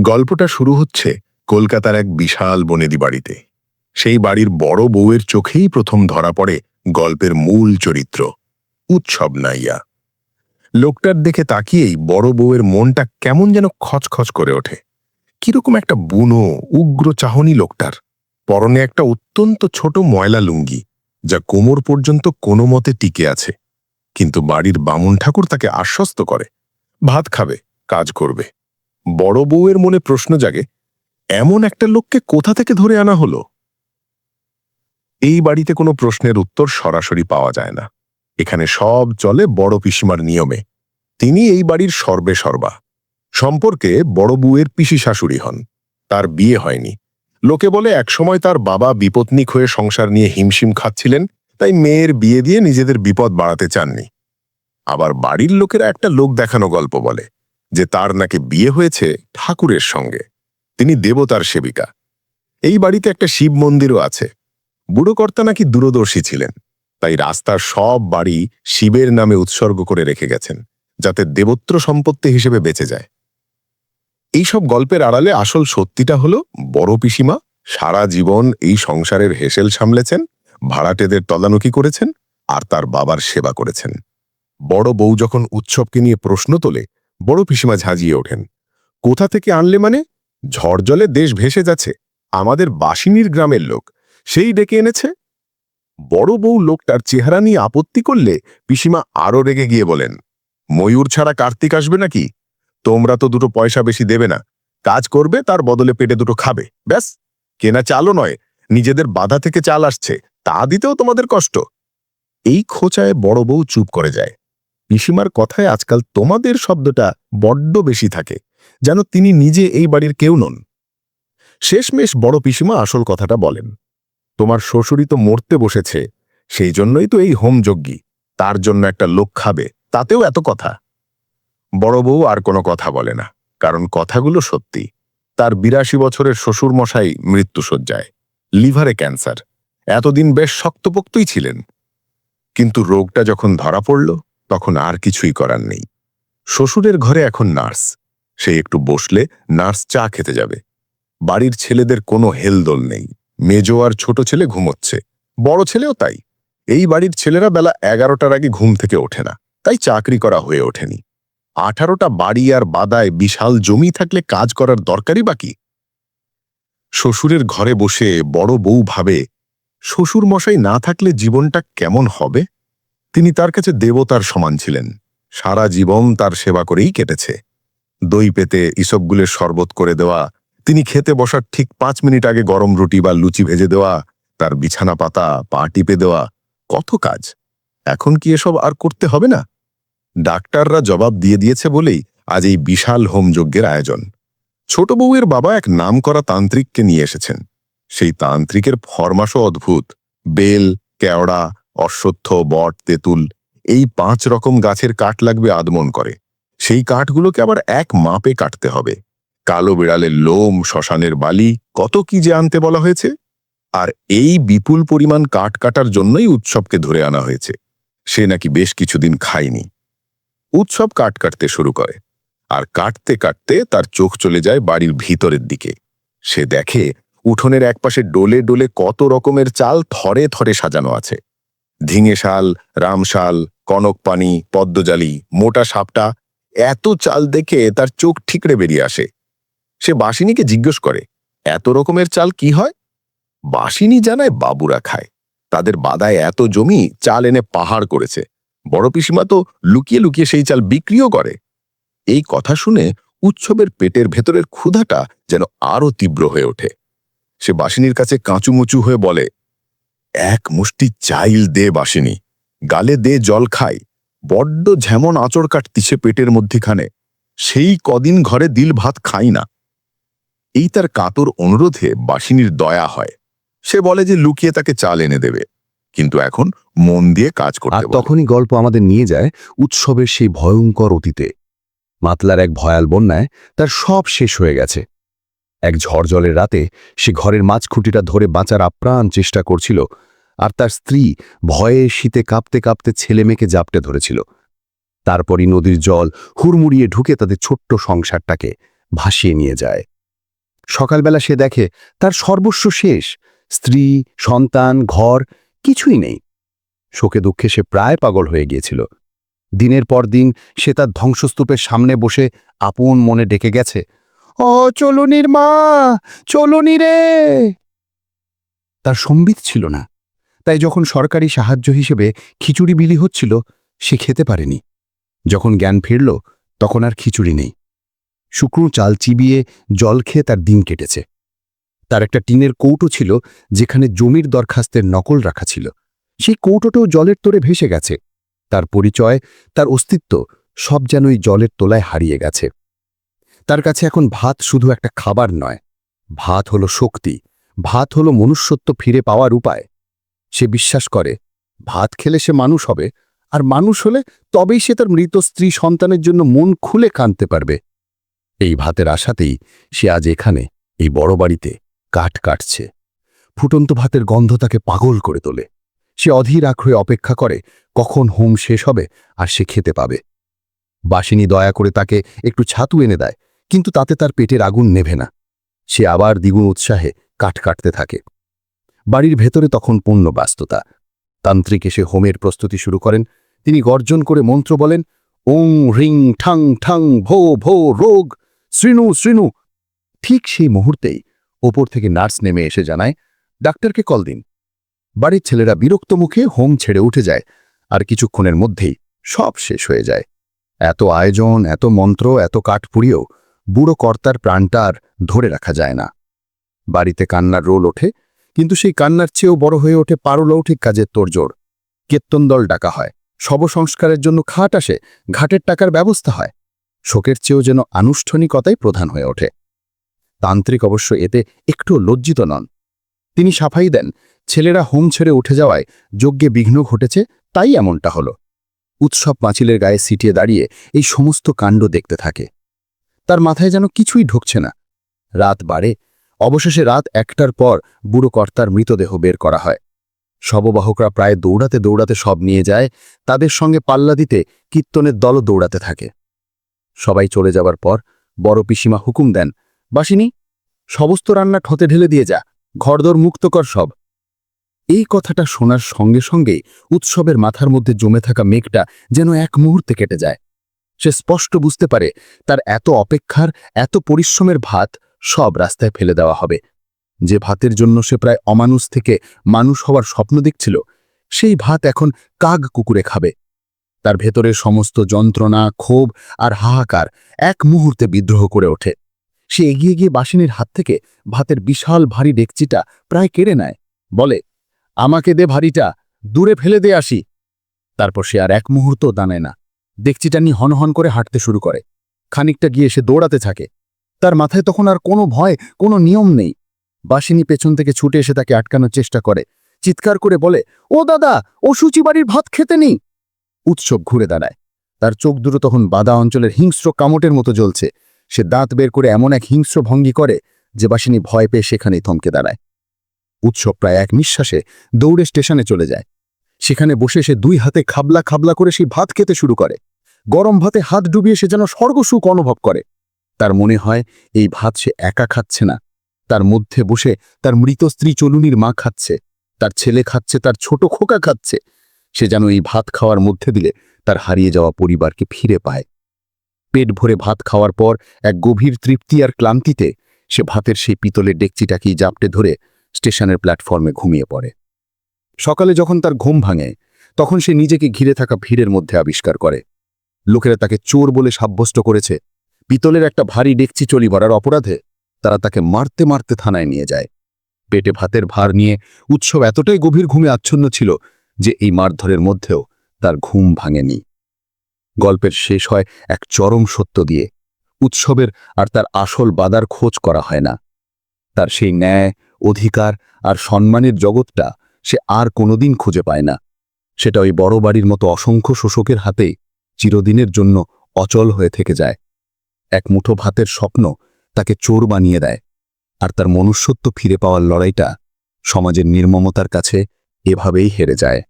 গল্পটা শুরু হচ্ছে কলকাতার এক বিশাল বনেদি বাড়িতে। সেই বাড়ির বড় বউয়ের চোখেই প্রথম ধরা পড়ে গল্পের মূল চরিত্র, উৎসব নাইয়া। লোকটার দেখে তাকিয়েই বড় বউয়ের মনটা কেমন যেন খচখচ করে ওঠে। কীরকম একটা বুনো, উগ্র চাহনি লোকটার। পরনে একটা অত্যন্ত ছোট ময়লা লুঙ্গি, যা কোমর পর্যন্ত কোনো মতে টিকে আছে। কিন্তু বাড়ির বামুন ঠাকুর তাকে আশ্বস্ত করে, ভাত খাবে, কাজ করবে। বড় বউয়ের মনে প্রশ্ন জাগে, এমন একটা লোককে কোথা থেকে ধরে আনা হলো? এই বাড়িতে কোনো প্রশ্নের উত্তর সরাসরি পাওয়া যায় না। এখানে সব চলে বড় পিসিমার নিয়মে। তিনি এই বাড়ির সর্বে সর্বা। সম্পর্কে বড় বউয়ের পিসি শাশুড়ি হন। তার বিয়ে হয়নি। লোকে বলে, একসময় তার বাবা বিপত্নিক হয়ে সংসার নিয়ে হিমশিম খাচ্ছিলেন, তাই মেয়ের বিয়ে দিয়ে নিজেদের বিপদ বাড়াতে চাননি। আবার বাড়ির লোকেরা একটা লোক দেখানো গল্প বলে যে তার নাকি বিয়ে হয়েছে ঠাকুরের সঙ্গে। তিনি দেবতার সেবিকা। এই বাড়িতে একটা শিব মন্দিরও আছে। বুড়ো কর্তা নাকি দূরদর্শী ছিলেন। তাই রাস্তার সব বাড়ি শিবের নামে উৎসর্গ করে রেখে গেছেন, যাতে দেবত্র সম্পত্তি হিসেবে বেঁচে যায়। এইসব গল্পের আড়ালে আসল সত্যিটা হলো, বড় পিসিমা সারা জীবন এই সংসারের হেসেল সামলেছেন, ভাড়াটেদের তদানকি করেছেন আর তার বাবার সেবা করেছেন। বড় বউ যখন উৎসবকে নিয়ে প্রশ্ন তোলে বড় পিসিমা ঝাঁজিয়ে ওঠেন। কোথা থেকে আনলে মানে? ঝড় জলে দেশ ভেসে যাচ্ছে। আমাদের বাসিনীর গ্রামের লোক। সেই ডেকে এনেছে? বড় বউ লোকটার চেহারা নিয়ে আপত্তি করলে পিসিমা আরও রেগে গিয়ে বলেন, ময়ূর ছাড়া কার্তিক আসবে নাকি? তোমরা তো দুটো পয়সা বেশি দেবে না। কাজ করবে, তার বদলে পেটে দুটো খাবে। ব্যাস, কেনা চালও নয়। নিজেদের বাধা থেকে চাল আসছে। তা দিতেও তোমাদের কষ্ট। এই খোঁচায় বড় বউ চুপ করে যায়। পিসিমার কথায় আজকাল তোমাদের শব্দটা বড্ড বেশি থাকে, যেন তিনি নিজে এই বাড়ির কেউ নন। শেষমেশ বড় পিসিমা আসল কথাটা বলেন, তোমার শ্বশুরই তো মরতে বসেছে, সেই জন্যই তো এই হোমযজ্ঞী তার জন্য একটা লোক খাবে, তাতেও এত কথা। বড় বউ আর কোনো কথা বলে না, কারণ কথাগুলো সত্যি, তার বিরাশি বছরের শ্বশুর মশাই মৃত্যুসজ্জায় লিভারে ক্যান্সার, এতদিন বেশ শক্তপোক্তই ছিলেন। কিন্তু রোগটা যখন ধরা পড়ল তখন আর কিছুই করার নেই। শ্বশুরের ঘরে এখন নার্স। সে একটু বসলে নার্স চা খেতে যাবে। বাড়ির ছেলেদের কোনো হেলদোল নেই। মেজো আর ছোট ছেলে ঘুমোচ্ছে। বড় ছেলেও তাই। এই বাড়ির ছেলেরা বেলা এগারোটার আগে ঘুম থেকে ওঠে না। তাই চাকরি করা হয়ে ওঠেনি। আঠারোটা বাড়ি আর বাদায় বিশাল জমি থাকলে কাজ করার দরকারই বাকি শ্বশুরের ঘরে বসে বড় বউ ভাবে শ্বশুর মশাই না থাকলে জীবনটা কেমন হবে? তিনি তার কাছে দেবতার সমান ছিলেন। সারা জীবন তার সেবা করেই কেটেছে। দই পেতে ইসবগুলের শরবত করে দেওয়া, তিনি খেতে বসার ঠিক পাঁচ মিনিট আগে গরম রুটি বা লুচি ভেজে দেওয়া, তার বিছানা পাতা, পা টিপে দেওয়া, কত কাজ। এখন কি এসব আর করতে হবে না? ডাক্তাররা জবাব দিয়ে দিয়েছে বলেই আজ এই বিশাল হোমযজ্ঞের আয়োজন। ছোট বউয়ের বাবা এক নামকরা তান্ত্রিককে নিয়ে এসেছেন। সেই তান্ত্রিকের ফরমাসও অদ্ভুত। বেল, কেওড়া অশ্বত্থ, বট, তেঁতুল, এই পাঁচ রকম গাছের কাঠ লাগবে আদমন করে। সেই কাঠগুলোকে আবার এক মাপে কাটতে হবে। কালো বিড়ালের লোম, শ্মশানের বালি, কত কি যে আনতে বলা হয়েছে। আর এই বিপুল পরিমাণ কাঠ কাটার জন্যই উৎসবকে ধরে আনা হয়েছে। সে নাকি বেশ কিছুদিন খায়নি। উৎসব কাঠ কাটতে শুরু করে। আর কাটতে কাটতে তার চোখ চলে যায় বাড়ির ভিতরের দিকে। সে দেখে উঠোনের একপাশে ডোলে ডোলে কত রকমের চাল থরে থরে সাজানো আছে। ধিঙে শাল রামশাল কনকপানি পদ্মজালি, মোটা সাপটা এত চাল দেখে তার চোখ ঠিকরে বেরিয়ে আসে। সে বাসিনীকে জিজ্ঞেস করে, এত রকমের চাল কি হয়? বাসিনী জানায় বাবুরা খায়। তাদের বাদায় এত জমি চাল এনে পাহাড় করেছে। বড় পিসিমা তো লুকিয়ে লুকিয়ে সেই চাল বিক্রিও করে। এই কথা শুনে উৎসবের পেটের ভেতরের ক্ষুধাটা যেন আরও তীব্র হয়ে ওঠে। সে বাসিনীর কাছে কাঁচুমুচু হয়ে বলে এক মুষ্টি চাইল দে বাসিনী গালে দে জল খাই বড্ড ঝেমন আচর কাটতিছে পেটের মধ্যিখানে সেই কদিন ঘরে দিল ভাত খাই না। এই তার কাতর অনুরোধে বাসিনীর দয়া হয়। সে বলে যে লুকিয়ে তাকে চাল এনে দেবে কিন্তু এখন মন দিয়ে কাজ করতে। তখনই গল্প আমাদের নিয়ে যায় উৎসবের সেই ভয়ঙ্কর অতীতে। মাতলার এক ভয়াল বন্যায় তার সব শেষ হয়ে গেছে। এক ঝড় জলের রাতে সে ঘরের মাঝখুঁটিটা ধরে বাঁচার আপ্রাণ চেষ্টা করছিল, আর তার স্ত্রী ভয়ে শীতে কাঁপতে কাঁপতে ছেলে মেয়েকে জাপটে ধরেছিল। তারপরই নদীর জল হুড়মুড়িয়ে ঢুকে তাদের ছোট্ট সংসারটাকে ভাসিয়ে নিয়ে যায়। সকালবেলা সে দেখে তার সর্বস্ব শেষ, স্ত্রী, সন্তান, ঘর, কিছুই নেই। শোকে দুঃখে সে প্রায় পাগল হয়ে গিয়েছিল। দিনের পর দিন সে তার ধ্বংসস্তূপের সামনে বসে আপন মনে ডেকে গেছে ও চলনির মা, চলনি রে। তার সম্বিত ছিল না। তাই যখন সরকারি সাহায্য হিসেবে খিচুড়ি বিলি হচ্ছিল, সে খেতে পারেনি। যখন জ্ঞান ফিরল, তখন আর খিচুড়ি নেই। শুকনো চাল চিবিয়ে জল খেয়ে তার দিন কেটেছে। তার একটা টিনের কৌটো ছিল, যেখানে জমির দরখাস্তের নকল রাখা ছিল। সেই কৌটোটাও জলের তোরে ভেসে গেছে। তার পরিচয়, তার অস্তিত্ব সব যেন জলের তোলায় হারিয়ে গেছে। তার কাছে এখন ভাত শুধু একটা খাবার নয়। ভাত হলো শক্তি, ভাত হলো মনুষ্যত্ব ফিরে পাওয়ার উপায়। সে বিশ্বাস করে, ভাত খেলে সে মানুষ হবে, আর মানুষ হলে তবেই সে তার মৃত স্ত্রী সন্তানের জন্য মন খুলে কাঁদতে পারবে। এই ভাতের আশাতেই সে আজ এখানে, এই বড় বাড়িতে কাঠ কাটছে। ফুটন্ত ভাতের গন্ধ তাকে পাগল করে তোলে। সে অধীর আগ্রহে অপেক্ষা করে, কখন হোম শেষ হবে আর সে খেতে পাবে। বাসিনী দয়া করে তাকে একটু ছাতু এনে দেয়। কিন্তু তাতে তার পেটের আগুন নেভে না। সে আবার দ্বিগুণ উৎসাহে কাঠ কাটতে থাকে। বাড়ির ভেতরে তখন পূর্ণ ব্যস্ততা। তান্ত্রিক এসে হোমের প্রস্তুতি শুরু করেন। তিনি গর্জন করে মন্ত্র বলেন, ওং রিং ঠাং ঠাং ভো ভো রোগ শ্রীনু শ্রীনু ঠিক সেই মুহূর্তেই ওপর থেকে নার্স নেমে এসে জানায়, ডাক্তারকে কল দিন। বাড়ির ছেলেরা বিরক্ত মুখে হোম ছেড়ে উঠে যায় আর কিছুক্ষণের মধ্যেই সব শেষ হয়ে যায়। এত আয়োজন, এত মন্ত্র, এত কাঠ পুড়িয়েও বুড়ো কর্তার প্রাণটা আর ধরে রাখা যায় না। বাড়িতে কান্নার রোল ওঠে, কিন্তু সেই কান্নার চেয়েও বড় হয়ে ওঠে পারলৌঠিক কাজের তোড়জোড়। কীর্তন দল ডাকা হয় শব সংস্কারের জন্য খাট আসে, ঘাটের টাকার ব্যবস্থা হয়। শোকের চেয়েও যেন আনুষ্ঠানিকতাই প্রধান হয়ে ওঠে। তান্ত্রিক অবশ্য এতে একটু লজ্জিত নন। তিনি সাফাই দেন, ছেলেরা হোম ছেড়ে উঠে যাওয়ায় যজ্ঞে বিঘ্ন ঘটেছে, তাই এমনটা হলো। উৎসব পাঁচিলের গায়ে সিটিয়ে দাঁড়িয়ে এই সমস্ত কাণ্ড দেখতে থাকে। তার মাথায় যেন কিছুই ঢুকছে না। রাত বাড়ে, অবশেষে রাত একটার পর বুড়ো কর্তার মৃতদেহ বের করা হয়। শববাহকরা প্রায় দৌড়াতে দৌড়াতে সব নিয়ে যায়, তাদের সঙ্গে পাল্লা দিতে কীর্তনের দলও দৌড়াতে থাকে। সবাই চলে যাবার পর বড় পিসিমা হুকুম দেন, বাসিনী, সমস্ত রান্না ঠতে ঢেলে দিয়ে যা, ঘরদর মুক্ত কর সব। এই কথাটা শোনার সঙ্গে সঙ্গেই উৎসবের মাথার মধ্যে জমে থাকা মেঘটা যেন এক মুহূর্তে কেটে যায়। সে স্পষ্ট বুঝতে পারে তার এত অপেক্ষার, এত পরিশ্রমের ভাত সব রাস্তায় ফেলে দেওয়া হবে। যে ভাতের জন্য সে প্রায় অমানুষ থেকে মানুষ হওয়ার স্বপ্ন দেখছিল, সেই ভাত এখন কাক কুকুরে খাবে। তার ভেতরে সমস্ত যন্ত্রণা, ক্ষোভ আর হাহাকার এক মুহূর্তে বিদ্রোহ করে ওঠে। সে এগিয়ে গিয়ে বাসিনীর হাত থেকে ভাতের বিশাল ভারী ডেকচিটা প্রায় কেড়ে নেয়। বলে, আমাকে দে ভারীটা, দূরে ফেলে দে আসি। তারপর সে আর এক মুহূর্ত দাঁড়ায় না। ডেকচিটা নিয়ে হনহন করে হাঁটতে শুরু করে। খানিকটা গিয়ে সে দৌড়াতে থাকে। তার মাথায় তখন আর কোনো ভয়, কোনো নিয়ম নেই। বাসিনী পেছন থেকে ছুটে এসে তাকে আটকানোর চেষ্টা করে। চিৎকার করে বলে, ও দাদা, ও বাড়ির ভাত খেতে নেই? উৎসব ঘুরে দাঁড়ায়। তার চোখ দুটো তখন বাদা অঞ্চলের হিংস্র কামটের মতো জ্বলছে। সে দাঁত বের করে এমন এক হিংস্র ভঙ্গি করে যে বাসিনী ভয় পেয়ে সেখানেই থমকে দাঁড়ায়। উৎসব প্রায় এক নিঃশ্বাসে দৌড়ে স্টেশনে চলে যায়। সেখানে বসে সে দুই হাতে খাবলা খাবলা করে সেই ভাত খেতে শুরু করে। গরম ভাতে হাত ডুবিয়ে সে যেন স্বর্গসুখ অনুভব করে। তার মনে হয় এই ভাত সে একা খাচ্ছে না। তার মধ্যে বসে তার মৃত স্ত্রী চলুনির মা খাচ্ছে, তার ছেলে খাচ্ছে, তার ছোট খোকা খাচ্ছে। সে যেন এই ভাত খাওয়ার মধ্যে দিলে তার হারিয়ে যাওয়া পরিবারকে ফিরে পায়। পেট ভরে ভাত খাওয়ার পর এক গভীর তৃপ্তি আর ক্লান্তিতে সে ভাতের সেই পিতলের ডেকচিটাকেই জাপটে ধরে স্টেশনের প্ল্যাটফর্মে ঘুমিয়ে পড়ে। সকালে যখন তার ঘুম ভাঙে, তখন সে নিজেকে ঘিরে থাকা ভিড়ের মধ্যে আবিষ্কার করে। লোকেরা তাকে চোর বলে সাব্যস্ত করেছে। পিতলের একটা ভারী ডেকচি চলি ভরার অপরাধে তারা তাকে মারতে মারতে থানায় নিয়ে যায়। পেটে ভাতের ভার নিয়ে উৎসব এতটাই গভীর ঘুমে আচ্ছন্ন ছিল যে এই মারধরের মধ্যেও তার ঘুম ভাঙেনি। গল্পের শেষ হয় এক চরম সত্য দিয়ে। উৎসবের আর তার আসল বাদার খোঁজ করা হয় না। তার সেই ন্যায়, অধিকার আর সম্মানের জগৎটা সে আর কোনোদিন খুঁজে পায় না। সেটা ওই বড় বাড়ির মতো অসংখ্য শোষকের হাতে চিরদিনের জন্য অচল হয়ে থেকে যায়। এক মুঠো ভাতের স্বপ্ন তাকে চোর বানিয়ে দেয়। আর তার মনুষ্যত্ব ফিরে পাওয়ার লড়াইটা সমাজের নির্মমতার কাছে এভাবেই হেরে যায়।